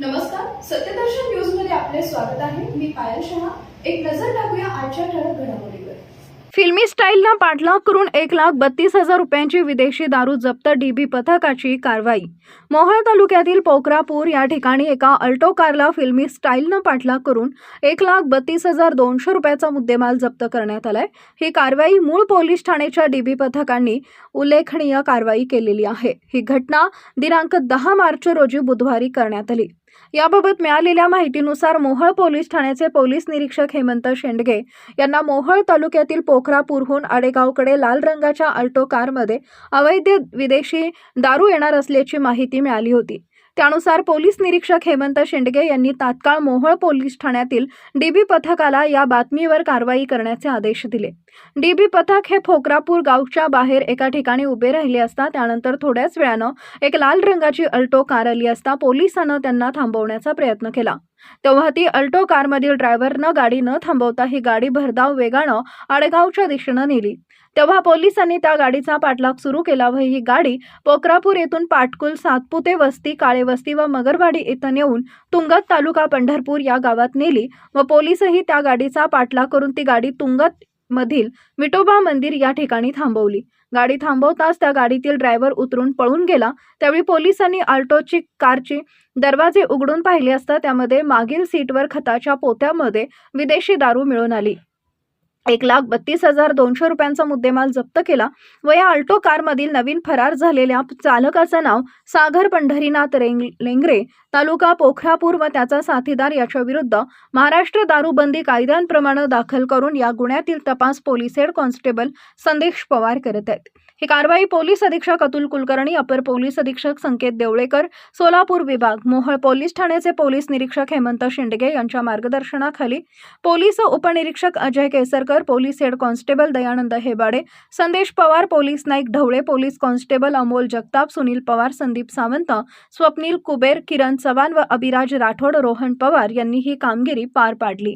नमस्कार सत्यदर्शन न्यूजमध्ये आपले स्वागत आहे. मी पायल शहा. एक नजर टाकूया आजच्या ठळक घडामोडीवर. फिल्मी स्टाईलला पाठलाग करून एक लाख बत्तीस हजार रुपयांची विदेशी दारू जप्त डीबी पथकाची कारवाई. मोहोळ तालुक्यातील पोखरापूर या ठिकाणी एका अल्टो कारला फिल्मी स्टाईलनं पाठलाग करून एक लाख बत्तीस हजार दोनशे रुपयाचा मुद्देमाल जप्त करण्यात आलाय. ही कारवाई मूळ पोलीस ठाण्याच्या डीबी पथकांनी उल्लेखनीय कारवाई केलेली आहे. ही घटना दिनांक दहा मार्च रोजी बुधवारी करण्यात आली. याबाबत मिळालेल्या माहितीनुसार मोहळ पोलीस ठाण्याचे पोलीस निरीक्षक हेमंत शेंडगे यांना मोहळ तालुक्यातील पोखरापूरहून आडेगावकडे लाल रंगाच्या अल्टो कारमध्ये अवैध विदेशी दारू येणार असल्याची माहिती मिळाली होती. त्यानुसार पोलीस निरीक्षक हेमंत शेंडगे यांनी तात्काळ मोहोळ पोलीस ठाण्यातील डीबी पथकाला या बातमीवर कारवाई करण्याचे आदेश दिले. डीबी पथक हे फोकरापूर गावच्या बाहेर एका ठिकाणी उभे राहिले असता त्यानंतर थोड्याच वेळानं एक लाल रंगाची अल्टो कार आली असता पोलिसानं त्यांना थांबवण्याचा प्रयत्न केला. तेव्हा ती अल्टो कारमधील ड्रायव्हरनं गाडी न थांबवता ही गाडी भरधाव वेगानं आडगावच्या दिशेनं नेली. तेव्हा पोलिसांनी त्या गाडीचा पाठलाग सुरू केला व ही गाडी पोखरापूर येथून पाटकुल सातपुते वस्ती काळे वस्ती व मगरवाडी इथं नेऊन तुंगत तालुका पंढरपूर या गावात नेली व पोलीसही त्या गाडीचा पाठलाग करून ती गाडी तुंगत मधील विठोबा मंदिर या ठिकाणी थांबवली. गाडी थांबवताच त्या गाडीतील ड्रायव्हर उतरून पळून गेला. त्यावेळी पोलिसांनी आल्टोची कारची दरवाजे उघडून पाहिले असता त्यामध्ये मागील सीटवर खताच्या पोत्यामध्ये विदेशी दारू मिळून आली. एक लाख बत्तीस हजार दोनशे रुपयांचा मुद्देमाल जप्त केला व या अल्टो कारमधील नवीन फरार झालेल्या चालकाचं नाव सागर पंढरीनाथ रेंग लेंगरे तालुका पोखरापूर व त्याचा साथीदार याच्या विरुद्ध महाराष्ट्र दारूबंदी कायद्यांप्रमाणे दाखल करून या गुन्ह्यातील तपास पोलीस हेड कॉन्स्टेबल संदेश पवार करत आहेत. ही कारवाई पोलीस अधीक्षक अतुल कुलकर्णी अपर पोलीस अधीक्षक संकेत देवळेकर सोलापूर विभाग मोहळ पोलीस ठाण्याचे पोलीस निरीक्षक हेमंत शिंडगे यांच्या मार्गदर्शनाखाली पोलीस उपनिरीक्षक Ajay Kesarkar police head constable Dayanand Hebade Sandesh Pawar police Naik Dhawale police constable Amol Jagtap Sunil Pawar Sandeep Sawant Swapnil Kuber Kiran Chavan व अभिराज राठोड रोहन पवार यांनी ही कामगिरी पार पाडली.